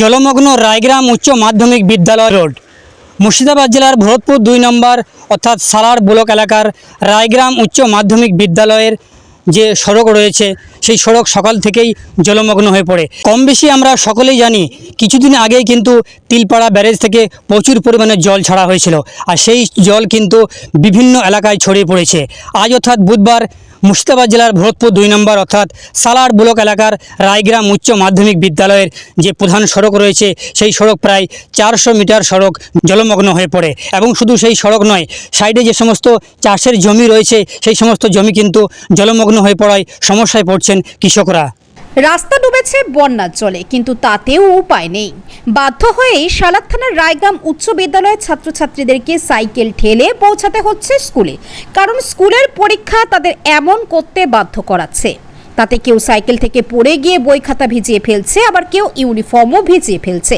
জলমগ্ন রায়গ্রাম উচ্চ মাধ্যমিক বিদ্যালয় রোড। মুর্শিদাবাদ জেলার ভরতপুর দুই নম্বর অর্থাৎ সালার ব্লক এলাকার রায়গ্রাম উচ্চ মাধ্যমিক বিদ্যালয়ের যে সড়ক রয়েছে, সেই সড়ক সকাল থেকেই জলমগ্ন হয়ে পড়ে। কম বেশি আমরা সকলেই জানি, কিছুদিন আগেই কিন্তু তিলপাড়া ব্যারেজ থেকে প্রচুর পরিমাণে জল ছাড়া হয়েছিল। আর সেই জল কিন্তু বিভিন্ন এলাকায় ছড়িয়ে পড়েছে। আজ অর্থাৎ বুধবার মুর্শিদাবাদ জেলার ভরতপুর দুই নম্বর, অর্থাৎ সালার ব্লক এলাকার রায়গ্রাম উচ্চ মাধ্যমিক বিদ্যালয়ের যে প্রধান সড়ক রয়েছে, সেই সড়ক প্রায় চারশো মিটার সড়ক জলমগ্ন হয়ে পড়ে। এবং শুধু সেই সড়ক নয়, সাইডে যে সমস্ত চাষের জমি রয়েছে, সেই সমস্ত জমি কিন্তু জলমগ্ন হয়ে পড়ায় সমস্যায় পড়ছেন কৃষকরা। রাস্তা ডুবেছে বন্যার জলে কিন্তু তাতেও উপায় নেই। বাধ্য হয়ে সালাদ থানার রায়গ্রাম উচ্চ বিদ্যালয়ের ছাত্রছাত্রীদেরকে সাইকেল ঠেলে পৌঁছাতে হচ্ছে স্কুলে, কারণ স্কুলের পরীক্ষা তাদের এমন করতে বাধ্য করাচ্ছে। তাতে কেউ সাইকেল থেকে পড়ে গিয়ে বই খাতা ভিজিয়ে ফেলছে, আবার কেউ ইউনিফর্মও ভিজিয়ে ফেলছে।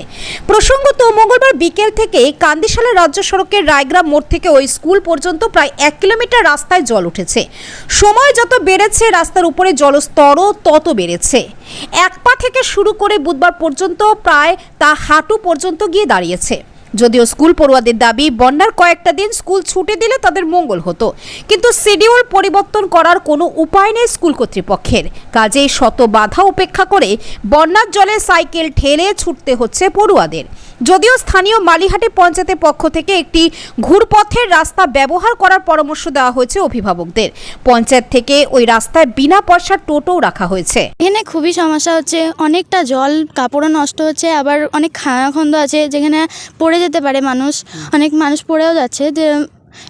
প্রসঙ্গত, মঙ্গলবার বিকেল থেকে কান্দিশালা রাজ্য সড়কের রায়গ্রাম মোড় থেকে ওই স্কুল পর্যন্ত প্রায় এক কিলোমিটার রাস্তায় জল উঠেছে। সময় যত বেড়েছে, রাস্তার উপরে জলস্তরও তত বেড়েছে। এক পা থেকে শুরু করে বুধবার পর্যন্ত প্রায় তা হাঁটু পর্যন্ত গিয়ে দাঁড়িয়েছে। যদিও স্কুল পড়ুয়াদের দাবি, বন্যার কয়েকটা দিন স্কুল ছুটি দিলে তাদের মঙ্গল হতো। কিন্তু শিডিউল পরিবর্তন করার কোনো উপায় নেই স্কুল কর্তৃপক্ষের। কাজেই শত বাধা উপেক্ষা করে বন্যার জলে সাইকেল ঠেলে ছুটতে হচ্ছে পড়ুয়াদের। যদিও স্থানীয় মালিহাটি পঞ্চায়েতের পক্ষ থেকে একটি ঘুরপথের রাস্তা ব্যবহার করার পরামর্শ দেওয়া হয়েছে অভিভাবকদের। পঞ্চায়েত থেকে ওই রাস্তায় বিনা পয়সার টোটোও রাখা হয়েছে। এখানে খুবই সমস্যা হচ্ছে অনেকটা জল কাপড়ও নষ্ট হচ্ছে আবার অনেক খানাখন্দ আছে যেখানে পড়ে যেতে পারে মানুষ অনেক মানুষ পড়েও যাচ্ছে। যে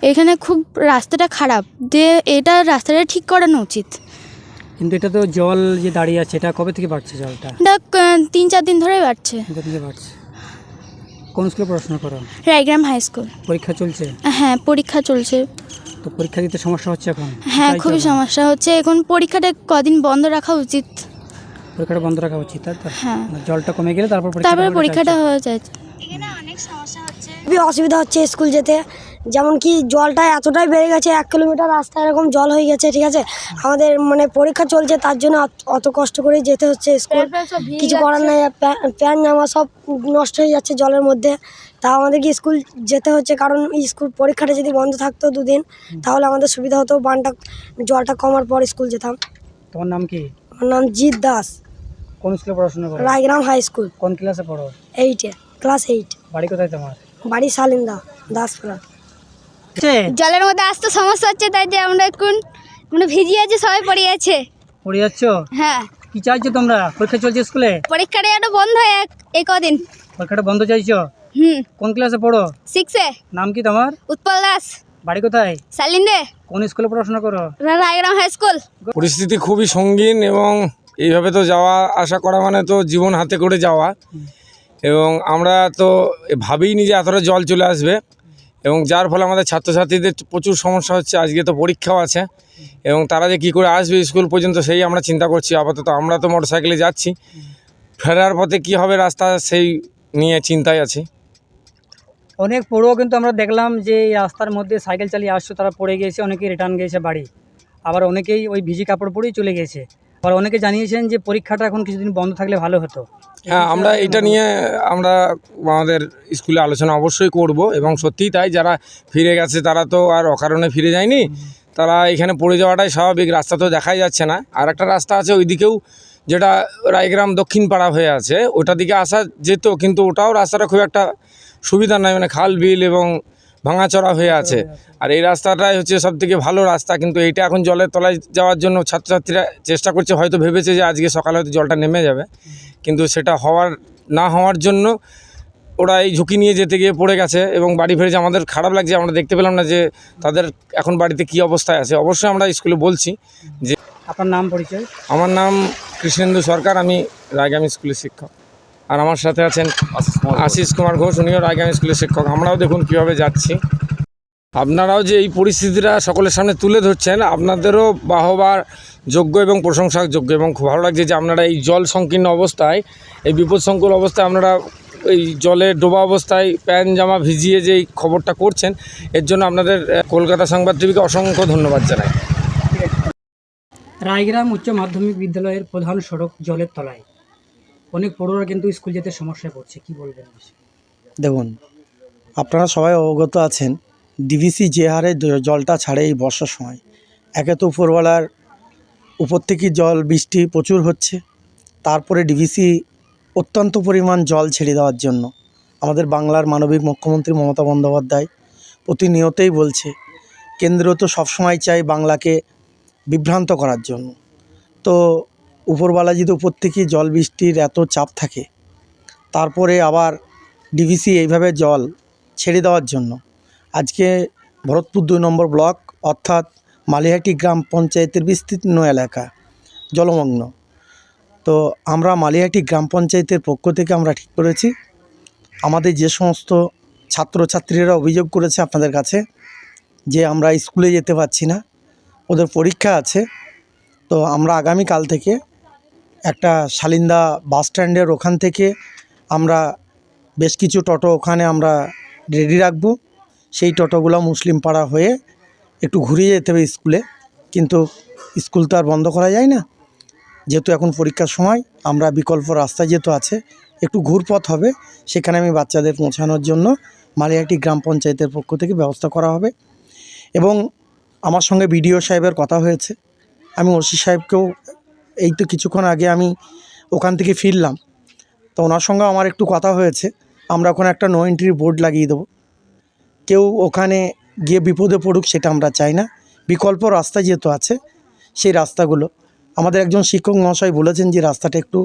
এখানে খুব রাস্তাটা খারাপ। যে এটা রাস্তাটা ঠিক করানো উচিত। কিন্তু এটা তো জল যে দাঁড়িয়ে আছে এটা কবে থেকে বাড়ছে জলটা? এটা তিন চার দিন ধরেই বাড়ছে। বাড়ছে। কোন স্কুলে পড়াশোনা করো? Raigram high school. পরীক্ষা চলছে? হ্যাঁ পরীক্ষা চলছে। তো পরীক্ষা দিতে সমস্যা হচ্ছে এখন? হ্যাঁ খুবই সমস্যা হচ্ছে। এখন পরীক্ষাটা কদিন বন্ধ রাখা উচিত। পরীক্ষাটা বন্ধ রাখা উচিত তাই তো? হ্যাঁ। মানে জলটা কমে গেলে তারপর পরীক্ষাটা তারপরে পরীক্ষাটা? হয়ে যায়। খুবই অসুবিধা হচ্ছে স্কুল যেতে। যেমন কি জলটা এতটাই বেড়ে গেছে এক কিলোমিটার রাস্তা এরকম জল হয়ে গেছে ঠিক আছে? আমাদের মানে পরীক্ষা চলছে তার জন্য অত- কষ্ট করে যেতে হচ্ছে স্কুল। কিছু করার নাই প্যা- প্যান্ট জামা সব নষ্ট হয়ে যাচ্ছে জলের মধ্যে। তা আমাদেরকে স্কুল যেতে হচ্ছে? কারণ স্কুল পরীক্ষাটা যদি বন্ধ থাকতো দুদিন তাহলে আমাদের সুবিধা হতো বানটা জলটা কমার পর স্কুল যেতাম। তোমার নাম কি? আমার নাম জিৎ দাস। কোন স্কুলে পড়াশোনা করো? Raigram high school. কোন ক্লাসে পড়ো? এইটে ক্লাস এইট বাড়ি কোথায় তোমার? বাড়ি সালিন্দা দাসপুরা। জলের মধ্যে আসতে সমস্যা হচ্ছে তাই যে আমরা এখন মানে ভিজিয়ে আছে সবাই পড়ে আছে। পড়ে যাচ্ছ? হ্যাঁ। কি চাইছো তোমরা? পরীক্ষা চলছে স্কুলে? পরীক্ষাটা একটু বন্ধ হয় এক এই কদিন। পরীক্ষাটা বন্ধ চাইছো? হুম। কোন ক্লাসে পড়ো? সিক্সে নাম কি তোমার? উৎপল দাস। বাড়ি কোথায়? সালিন্দে কোন স্কুলে পড়াশোনা করো? Raigram high school. পরিস্থিতি খুবই সঙ্গীন এবং এইভাবে তো যাওয়া আসা করা মানে তো জীবন হাতে করে যাওয়া। এবং আমরা তো ভাবিনি যে এতটা জল চলে আসবে। এবং যার ফলে আমাদের ছাত্রছাত্রীদের প্রচুর সমস্যা হচ্ছে, আজকে তো পরীক্ষাও আছে। এবং তারা যে কী করে আসবে স্কুল পর্যন্ত সেই আমরা চিন্তা করছি, আপাতত আমরা তো মোটরসাইকেলে যাচ্ছি। ফেরার পথে কি হবে রাস্তা সেই নিয়ে চিন্তায় আছি। অনেক পড়ুয়া কিন্তু আমরা দেখলাম যে এই রাস্তার মধ্যে সাইকেল চালিয়ে আসছো, তারা পড়ে গিয়েছে অনেকেই রিটার্ন গিয়েছে বাড়ি। আবার অনেকেই ওই ভিজি কাপড় পরেই চলে গেছে। আবার অনেকে জানিয়েছেন যে পরীক্ষাটা এখন কিছুদিন বন্ধ থাকলে ভালো হতো। হ্যাঁ আমরা এটা নিয়ে আমরা আমাদের স্কুলে আলোচনা অবশ্যই করব এবং সত্যিই তাই যারা ফিরে গেছে তারা তো আর অকারণে ফিরে যায়নি। তারা এখানে পড়ে যাওয়াটাই স্বাভাবিক রাস্তা তো দেখাই যাচ্ছে না। আর একটা রাস্তা আছে ওইদিকেও যেটা রায়গ্রাম দক্ষিণ পাড়া হয়ে আছে ওটা দিকে আসা যেত কিন্তু ওটাও রাস্তাটা খুব একটা সুবিধা নয় মানে খাল বিল এবং ভাঙাচড়া হয়ে আছে। আর এই রাস্তাটাই হচ্ছে সব থেকে ভালো রাস্তা। কিন্তু এইটা এখন জলের তলায় যাওয়ার জন্য ছাত্রছাত্রীরা চেষ্টা করছে হয়তো ভেবেছে যে আজকে সকালে হয়তো জলটা নেমে যাবে। কিন্তু সেটা হওয়ার না হওয়ার জন্য ওরা এই ঝুঁকি নিয়ে যেতে গিয়ে পড়ে গেছে এবং বাড়ি ফিরেছে আমাদের খারাপ লাগছে আমরা দেখতে পেলাম না যে তাদের এখন বাড়িতে কি অবস্থায় আছে। অবশ্যই আমরা স্কুলে বলছি যে আপনার নাম পরিচয়? আমার নাম কৃষ্ণেন্দু সরকার আমি রায়গামী স্কুলের শিক্ষক। আর আমার সাথে আছেন আশিস কুমার ঘোষ। উনিও রায়গামী স্কুলের শিক্ষক। আমরাও দেখুন কীভাবে যাচ্ছি। আপনারাও যে এই পরিস্থিতিটা সকলের সামনে তুলে ধরছেন আপনাদেরও বাহবার যোগ্য এবং প্রশংসার যোগ্য। এবং খুব ভালো লাগছে যে আপনারা এই জল সংকীর্ণ অবস্থায় এই বিপদসংকুল অবস্থায় আপনারা এই জলে ডোবা অবস্থায় প্যান্ট জামা ভিজিয়ে যে এই খবরটা করছেন এর জন্য আপনাদের কলকাতা সংবাদ টিভিকে অসংখ্য ধন্যবাদ জানাই। রায়গ্রাম উচ্চ মাধ্যমিক বিদ্যালয়ের প্রধান সড়ক জলের তলায়। অনেক পড়ুয়ারা কিন্তু স্কুল যেতে সমস্যায় পড়ছে, কি বলবেন দেখুন, আপনারা সবাই অবগত আছেন, ডিভিসি যে হারে জলটা ছাড়ে এই বর্ষার সময়। একে তো উপরওয়ালার উপর থেকে জল, বৃষ্টি প্রচুর হচ্ছে, তারপরে ডিভিসি অত্যন্ত পরিমাণ জল ছেড়ে দেওয়ার জন্য। আমাদের বাংলার মানবিক মুখ্যমন্ত্রী মমতা বন্দ্যোপাধ্যায় প্রতিনিয়তই বলছে, কেন্দ্র তো সবসময় চাই বাংলাকে বিভ্রান্ত করার জন্য। তো উপরওয়ালা যদি উপর থেকে জল বৃষ্টির এত চাপ থাকে। তারপরে আবার ডিভিসি এইভাবে জল ছেড়ে দেওয়ার জন্য। আজকে ভরতপুর দুই নম্বর ব্লক অর্থাৎ মালিহাটি গ্রাম পঞ্চায়েতের বিস্তীর্ণ এলাকা, জলমগ্ন। তো আমরা মালিহাটি গ্রাম পঞ্চায়েতের পক্ষ থেকে আমরা ঠিক করেছি। আমাদের যে সমস্ত ছাত্রছাত্রীরা অভিযোগ করেছে আপনাদের কাছে যে আমরা স্কুলে যেতে পারছি না, ওদের পরীক্ষা আছে। তো আমরা আগামীকাল থেকে একটা শালিন্দা বাস স্ট্যান্ডের ওখান থেকে আমরা বেশ কিছু টোটো ওখানে আমরা রেডি রাখব। সেই টোটোগুলো মুসলিম পাড়া হয়ে একটু ঘুরিয়ে যেতে হবে স্কুলে। কিন্তু স্কুল তো আর বন্ধ করা যায় না। যেহেতু এখন পরীক্ষার সময়, আমরা বিকল্প রাস্তা যেহেতু আছে, একটু ঘুরপথ হবে। সেখানে আমি বাচ্চাদের পৌঁছানোর জন্য মালিয়াটি গ্রাম পঞ্চায়েতের পক্ষ থেকে ব্যবস্থা করা হবে। এবং আমার সঙ্গে বিডিও সাহেবের কথা হয়েছে। আমি ওসি সাহেবকেও এই তো কিছুক্ষণ আগে আমি ওখান থেকে ফিরলাম। তো ওনার সঙ্গে আমার একটু কথা হয়েছে। আমরা ওখানে একটা নো এন্ট্রি বোর্ড লাগিয়ে দেবো। কেউ ওখানে গিয়ে বিপদে পড়ুক সেটা আমরা চাই না। বিকল্প রাস্তা যেহেতু আছে, সেই রাস্তাগুলো। আমাদের একজন শিক্ষক মহাশয় বলেছেন যে রাস্তাটা একটু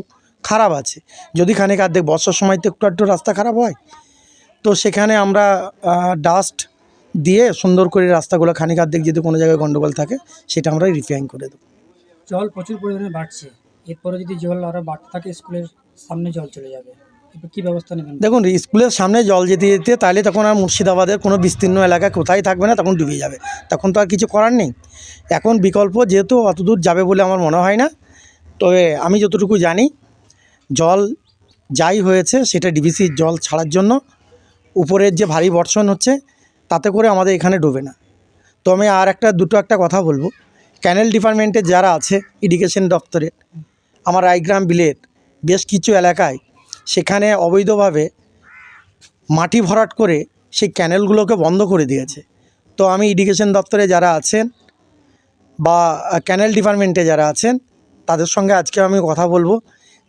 খারাপ আছে। যদি খানিক আর্ধেক বর্ষার সময় তো একটু একটু রাস্তা খারাপ হয়। তো সেখানে আমরা ডাস্ট দিয়ে সুন্দর করে রাস্তাগুলো খানিক আর্ধেক যদি কোনো জায়গায় গণ্ডগোল থাকে, সেটা আমরা রিপেয়ারিং করে দেবো। জল প্রচুর পরিমাণে বাড়ছে। এরপরে যদি জল আরও বাড়তে থাকে, স্কুলের সামনে জল চলে যাবে। দেখুন স্কুলের সামনে জল যেতে যেতে তাহলে তখন আর মুর্শিদাবাদের কোনো বিস্তীর্ণ এলাকা কোথায় থাকবে না, তখন ডুবে যাবে। তখন তো আর কিছু করার নেই। এখন বিকল্প যেহেতু অত দূর যাবে বলে আমার মনে হয় না। তবে আমি যতটুকু জানি, জল যাই হয়েছে সেটা ডিভিসির জল ছাড়ার জন্য। উপরের যে ভারী বর্ষণ হচ্ছে, তাতে করে আমাদের এখানে ডোবে না। তো আমি আর একটা, দুটো একটা কথা বলব। ক্যানেল ডিপার্টমেন্টে যারা আছে, ইরিগেশন দপ্তরে, আমার রায়গ্রাম বিলের বেশ কিছু এলাকায়, সেখানে অবৈধভাবে মাটি ভরাট করে সেই ক্যানেলগুলোকে বন্ধ করে দিয়েছে। তো আমি ইরিগেশন দপ্তরে যারা আছেন বা ক্যানেল ডিপার্টমেন্টে যারা আছেন, তাদের সঙ্গে আজকে আমি কথা বলব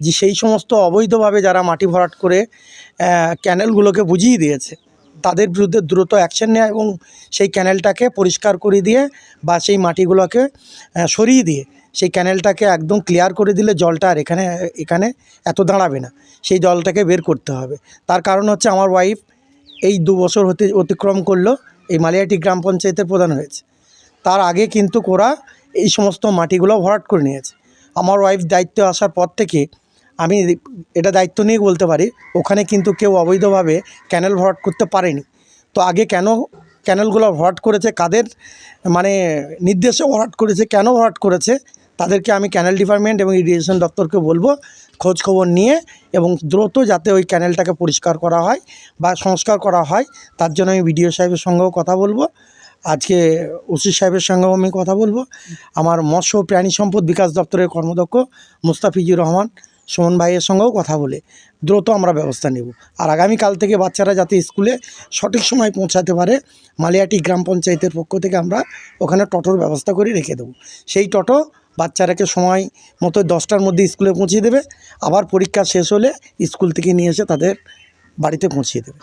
যে সেই সমস্ত অবৈধভাবে যারা মাটি ভরাট করে ক্যানেলগুলোকে বুঝিয়ে দিয়েছে। তাদের বিরুদ্ধে দ্রুত অ্যাকশন নেওয়া এবং সেই ক্যানেলটাকে পরিষ্কার করে দিয়ে বা সেই মাটিগুলোকে সরিয়ে দিয়ে সেই ক্যানেলটাকে একদম ক্লিয়ার করে দিলে জলটা আর এখানে এখানে এত দাঁড়াবে না। সেই জলটাকে বের করতে হবে। তার কারণ হচ্ছে আমার ওয়াইফ এই দু বছর হতে অতিক্রম করল, এই মালিয়াটি গ্রাম পঞ্চায়েতের প্রধান হয়েছে। তার আগে কিন্তু ওরা এই সমস্ত মাটিগুলো ভরাট করে নিয়েছে। আমার ওয়াইফ দায়িত্বে আসার পর থেকে আমি এটা দায়িত্ব নিয়ে বলতে পারি, ওখানে কিন্তু কেউ অবৈধভাবে ক্যানেল ভরাট করতে পারেনি। তো আগে কেন ক্যানেলগুলো ভরাট করেছে, কাদের মানে নির্দেশে ভরাট করেছে, কেন ভরাট করেছে, তাদেরকে আমি ক্যানেল ডিপার্টমেন্ট এবং ইরিগেশন দপ্তরকে বলব, খোঁজ খবর নিয়ে এবং দ্রুত যাতে ওই ক্যানেলটাকে পরিষ্কার করা হয় বা সংস্কার করা হয়, তার জন্য আমি বিডিও সাহেবের সঙ্গেও কথা বলব। আজকে ওসি সাহেবের সঙ্গেও আমি কথা বলব। আমার মৎস্য প্রাণী সম্পদ বিকাশ দপ্তরের কর্মদক্ষ মুস্তাফিজুর রহমান সুমন ভাইয়ের সঙ্গেও কথা বলে, দ্রুত আমরা ব্যবস্থা নেব। আর আগামীকাল থেকে বাচ্চারা যাতে স্কুলে সঠিক সময় পৌঁছাতে পারে, মালিয়াটি গ্রাম পঞ্চায়েতের পক্ষ থেকে আমরা ওখানে টোটোর ব্যবস্থা করে রেখে দেবো। সেই টোটো বাচ্চারাকে সময় মতো দশটার মধ্যে স্কুলে পৌঁছে দেবে, আবার পরীক্ষা শেষ হলে স্কুল থেকে নিয়ে এসে তাদের বাড়িতে পৌঁছিয়ে দেবে।